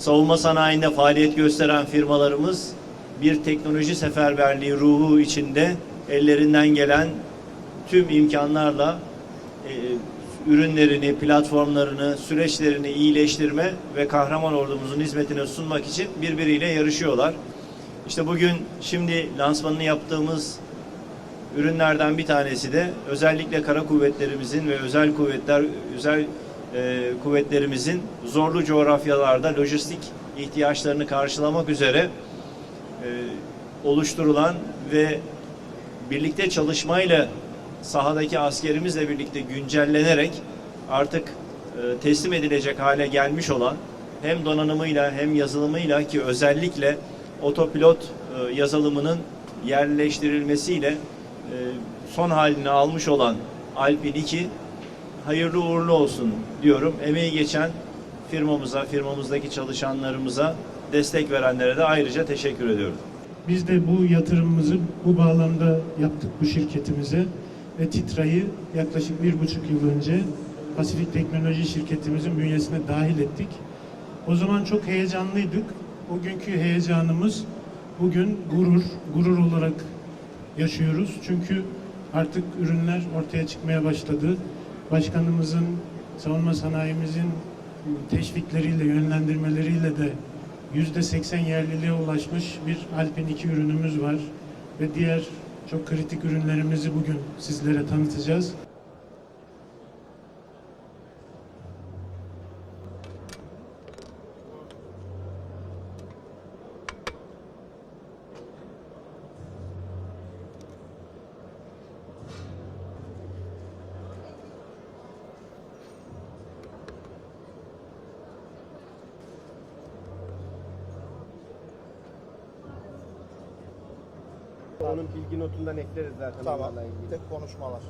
savunma sanayinde faaliyet gösteren firmalarımız bir teknoloji seferberliği ruhu içinde ellerinden gelen tüm imkanlarla e, ürünlerini, platformlarını, süreçlerini iyileştirme ve kahraman ordumuzun hizmetine sunmak için birbiriyle yarışıyorlar. İşte bugün şimdi lansmanını yaptığımız ürünlerden bir tanesi de özellikle kara kuvvetlerimizin ve özel kuvvetler özel e, kuvvetlerimizin zorlu coğrafyalarda lojistik ihtiyaçlarını karşılamak üzere e, oluşturulan ve birlikte çalışmayla sahadaki askerimizle birlikte güncellenerek artık e, teslim edilecek hale gelmiş olan hem donanımıyla hem yazılımıyla ki özellikle otopilot e, yazılımının yerleştirilmesiyle e, son halini almış olan Alpin 2 hayırlı uğurlu olsun diyorum. Emeği geçen firmamıza, firmamızdaki çalışanlarımıza, destek verenlere de ayrıca teşekkür ediyorum. Biz de bu yatırımımızı bu bağlamda yaptık bu şirketimize ve Titra'yı yaklaşık bir buçuk yıl önce Pasifik Teknoloji şirketimizin bünyesine dahil ettik. O zaman çok heyecanlıydık. O günkü heyecanımız bugün gurur, gurur olarak yaşıyoruz. Çünkü artık ürünler ortaya çıkmaya başladı. Başkanımızın, savunma sanayimizin teşvikleriyle, yönlendirmeleriyle de yüzde 80 yerliliğe ulaşmış bir Alpin 2 ürünümüz var ve diğer çok kritik ürünlerimizi bugün sizlere tanıtacağız. Onun bilgi notundan ekleriz zaten Tamam. onlarla ilgili. Tek konuşmalar.